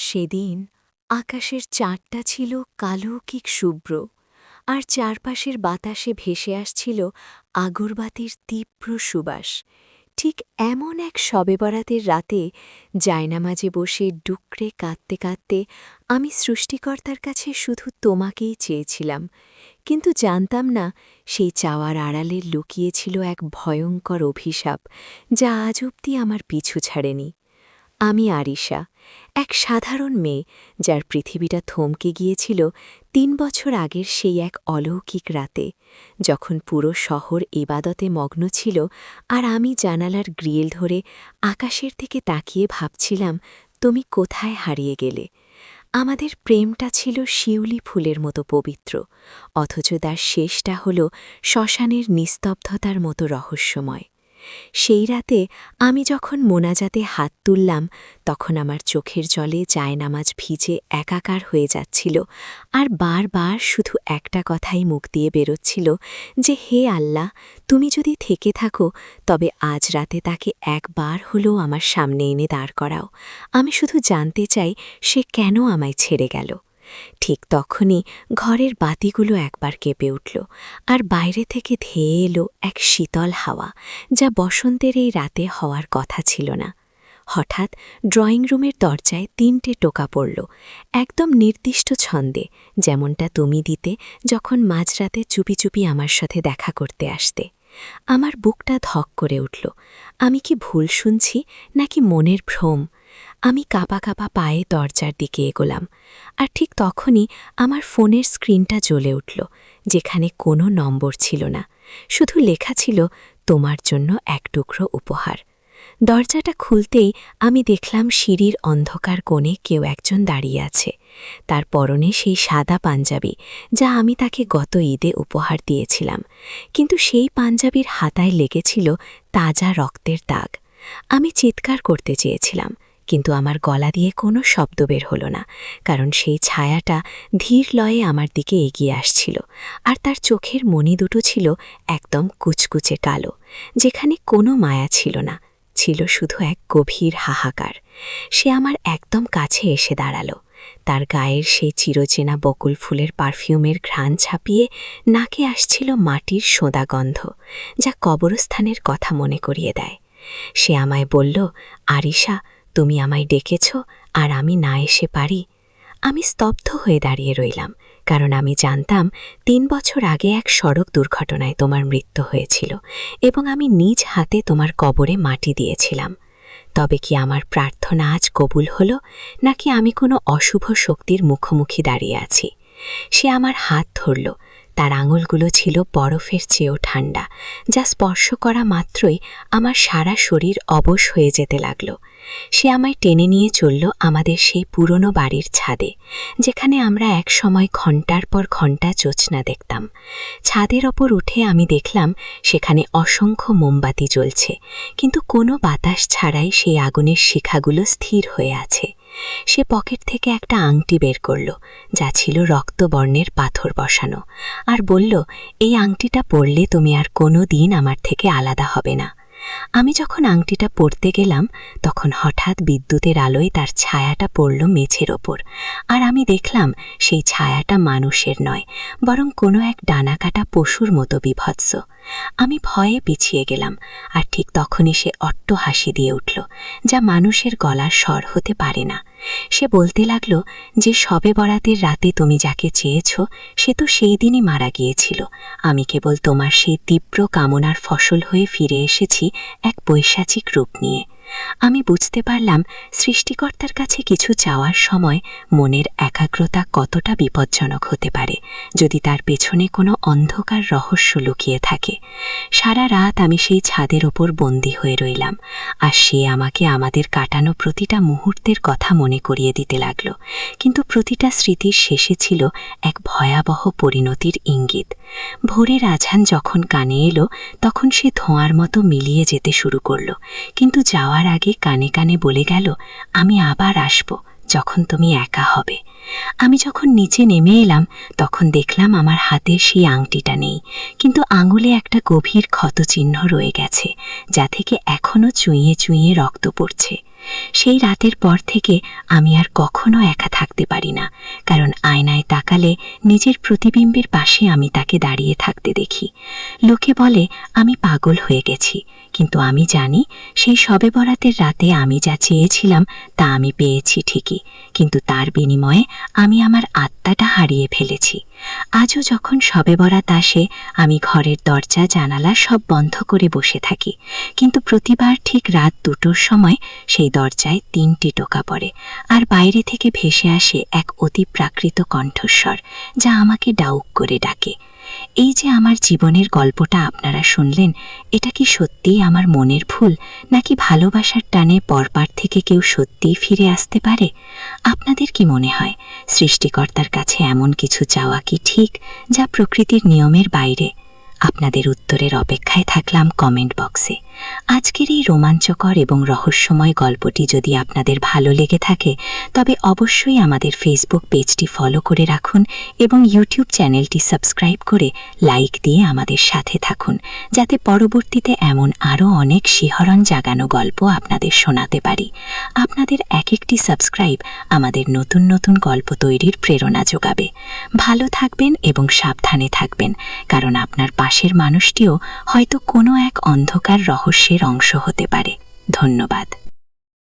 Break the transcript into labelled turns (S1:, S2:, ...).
S1: সেদিন আকাশের চাঁদটা ছিল কালৌকিক শুভ্র, আর চারপাশের বাতাসে ভেসে আসছিল আগরবাতির তীব্র সুবাস। ঠিক এমন এক শবে বরাতের রাতে জায়নামাজে বসে ডুকরে কাঁদতে কাঁদতে আমি সৃষ্টিকর্তার কাছে শুধু তোমাকেই চেয়েছিলাম, কিন্তু জানতাম না সেই চাওয়ার আড়ালে লুকিয়েছিল এক ভয়ঙ্কর অভিশাপ যা আজ অব্দি আমার পিছু ছাড়েনি। আমি আরিশা, এক সাধারণ মেয়ে যার পৃথিবীটা থমকে গিয়েছিল তিন বছর আগের সেই এক অলৌকিক রাতে, যখন পুরো শহর ইবাদতে মগ্ন ছিল আর আমি জানালার গ্রিল ধরে আকাশের থেকে তাকিয়ে ভাবছিলাম, তুমি কোথায় হারিয়ে গেলে? আমাদের প্রেমটা ছিল শিউলি ফুলের মতো পবিত্র, অথচ তার শেষটা হল শ্মশানের নিস্তব্ধতার মতো রহস্যময়। সেই রাতে আমি যখন মোনাজাতে হাত তুললাম, তখন আমার চোখের জলে জায়নামাজ ভিজে একাকার হয়ে যাচ্ছিল আর বারবার শুধু একটা কথাই মুখ দিয়ে বেরোচ্ছিল যে, হে আল্লাহ, তুমি যদি থেকে থাকো, তবে আজ রাতে তাকে একবার হলেও আমার সামনে এনে দাঁড় করাও। আমি শুধু জানতে চাই, সে কেন আমায় ছেড়ে গেল? ঠিক তখনই ঘরের বাতিগুলো একবার কেঁপে উঠল আর বাইরে থেকে ধেয়ে এলো এক শীতল হাওয়া, যা বসন্তের এই রাতে হওয়ার কথা ছিল না। হঠাৎ ড্রয়িং রুমের দরজায় তিনটে টোকা পড়ল, একদম নির্দিষ্ট ছন্দে, যেমনটা তুমি দিতে যখন মাঝরাতে চুপি চুপি আমার সাথে দেখা করতে আসতে। আমার বুকটা ধক করে উঠল, আমি কি ভুল শুনছি নাকি মনের ভ্রম? আমি কাপা কাপা পায়ে দরজার দিকে এগোলাম, আর ঠিক তখনই আমার ফোনের স্ক্রিনটা জ্বলে উঠল, যেখানে কোনো নম্বর ছিল না, শুধু লেখা ছিল, তোমার জন্য এক টুকরো উপহার। দরজাটা খুলতেই আমি দেখলাম সিঁড়ির অন্ধকার কোণে কেউ একজন দাঁড়িয়ে আছে, তার পরনে সেই সাদা পাঞ্জাবি, যা আমি তাকে গত ঈদে উপহার দিয়েছিলাম, কিন্তু সেই পাঞ্জাবির হাতায় লেগেছিল তাজা রক্তের দাগ। আমি চিৎকার করতে চেয়েছিলাম কিন্তু আমার গলা দিয়ে কোনো শব্দ বের হলো না, কারণ সেই ছায়াটা ধীর লয়ে আমার দিকে এগিয়ে আসছিল, আর তার চোখের মণি দুটো ছিল একদম কুচকুচে কালো, যেখানে কোনো মায়া ছিল না, ছিল শুধু এক গভীর হাহাকার। সে আমার একদম কাছে এসে দাঁড়াল, তার গায়ের সেই চিরচেনা বকুল ফুলের পারফিউমের ঘ্রাণ ছাপিয়ে নাকে আসছিল মাটির সোঁদা গন্ধ, যা কবরস্থানের কথা মনে করিয়ে দেয়। সে আমায় বলল, আরিশা তুমি আমায় ডেকেছ আর আমি না এসে পারি। আমি স্তব্ধ হয়ে দাঁড়িয়ে রইলাম, কারণ আমি জানতাম তিন বছর আগে এক সড়ক দুর্ঘটনায় তোমার মৃত্যু হয়েছিল এবং আমি নিজ হাতে তোমার কবরে মাটি দিয়েছিলাম। তবে কি আমার প্রার্থনা আজ কবুল হলো, নাকি আমি কোনো অশুভ শক্তির মুখোমুখি দাঁড়িয়ে আছি? সে আমার হাত ধরল তার আঙুলগুলো ছিল বরফের চেয়েও ঠান্ডা, যা স্পর্শ করা মাত্রই আমার সারা শরীর অবশ হয়ে যেতে লাগল। সে আমায় টেনে নিয়ে চলল আমাদের সেই পুরনো বাড়ির ছাদে, যেখানে আমরা এক সময় ঘণ্টার পর ঘণ্টা চোচনা দেখতাম। ছাদের ওপর উঠে আমি দেখলাম সেখানে অসংখ্য মোমবাতি জ্বলছে, কিন্তু কোনো বাতাস ছাড়াই সেই আগুনের শিখাগুলো স্থির হয়ে আছে। সে পকেট থেকে একটা আংটি বের করল, যা ছিল রক্তবর্ণের পাথর বসানো, আর বলল, এই আংটিটা পরলে তুমি আর কোনো দিন আমার থেকে আলাদা হবে না। আমি যখন আংটিটা পরতে গেলাম, তখন হঠাৎ বিদ্যুতের আলোয় তার ছায়াটা পড়ল মেঝের ওপর, আর আমি দেখলাম সেই ছায়াটা মানুষের নয়, বরং কোনো এক ডানাকাটা পশুর মতো বিভৎস। আমি ভয়ে পিছিয়ে গেলাম, আর ঠিক তখনই সে অট্ট হাসি দিয়ে উঠল, যা মানুষের গলার স্বর হতে পারে না। সে বলতে লাগল যে সবে বরাতের রাতে তুমি যাকে চেয়েছ, সে তো সেই দিনই মারা গিয়েছিল। আমি কেবল তোমার সেই তীব্র কামনার ফসল হয়ে ফিরে এসেছি এক বৈশাচিক রূপ নিয়ে। আমি বুঝতে পারলাম সৃষ্টিকর্তার কাছে কিছু চাওয়ার সময় মনের একাগ্রতা কতটা বিপজ্জনক হতে পারে, যদি তার পেছনে কোনো অন্ধকার রহস্য লুকিয়ে থাকে। সারা রাত আমি সেই ছাদের ওপর বন্দী হয়ে রইলাম, আর সে আমাকে আমাদের কাটানো প্রতিটা মুহূর্তের কথা মনে করিয়ে দিতে লাগল। কিন্তু প্রতিটা স্মৃতির শেষে ছিল এক ভয়াবহ পরিণতির ইঙ্গিত। ভোরের আঝান যখন কানে এলো, তখন সে ধোঁয়ার মতো মিলিয়ে যেতে শুরু করল, কিন্তু যাওয়ার আগে কানে কানে বলে গেল, আমি আবার আসব যখন তুমি একা হবে। আমি যখন নিচে নেমে এলাম, তখন দেখলাম আমার হাতে সেই আংটিটা নেই। কিন্তু আঙুলে একটা গভীর ক্ষতচিহ্ন রয়ে গেছে, যা থেকে এখনও চুঁইয়ে চুঁইয়ে রক্ত পড়ছে।
S2: সেই রাতের পর থেকে আমি আর কখনো একা থাকতে পারি না, কারণ আয়নায় তাকালে নিজের প্রতিবিম্বের পাশে আমি তাকে দাঁড়িয়ে থাকতে দেখি। লোকে বলে, আমি পাগল হয়ে গেছি। কিন্তু আমি জানি, সেই সবে বরাতের রাতে আমি যা চেয়েছিলাম তা আমি পেয়েছি ঠিকই, কিন্তু তার বিনিময়ে আমি আমার আত্মাটা হারিয়ে ফেলেছি। আজও যখন সবে বরাত আসে, আমি ঘরের দরজা, জানালা সব বন্ধ করে বসে থাকি, কিন্তু প্রতিবার ঠিক রাত দুটোর সময় সেই দরজায় তিনটি টোকা পড়ে আর বাইরে থেকে ভেসে আসে এক অতি প্রাকৃত কণ্ঠস্বর, যা আমাকে ডাউক করে ডাকে। এই যে আমার জীবনের গল্পটা আপনারা শুনলেন, এটা কি সত্যিই আমার মনের ভুল, নাকি ভালোবাসার টানে পরপার থেকে কেউ সত্যিই ফিরে আসতে পারে? আপনাদের কি মনে হয়, সৃষ্টিকর্তার কাছে এমন কিছু চাওয়া কি ঠিক, যা প্রকৃতির নিয়মের বাইরে? আপনাদের উত্তরের অপেক্ষায় থাকলাম কমেন্ট বক্সে। আজকের এই রোমাঞ্চকর এবং রহস্যময় গল্পটি যদি আপনাদের ভালো লেগে থাকে, তবে অবশ্যই আমাদের ফেসবুক পেজটি ফলো করে রাখুন এবং ইউটিউব চ্যানেলটি সাবস্ক্রাইব করে লাইক দিয়ে আমাদের সাথে থাকুন, যাতে পরবর্তীতে এমন আরও অনেক শিহরণ জাগানো গল্প আপনাদের শোনাতে পারি। আপনাদের এক একটি সাবস্ক্রাইব আমাদের নতুন নতুন গল্প তৈরির প্রেরণা যোগাবে। ভালো থাকবেন এবং সাবধানে থাকবেন, কারণ আপনার পাশের মানুষটিও হয়তো কোনো এক অন্ধকার রহস্যের অংশ হতে পারে। ধন্যবাদ।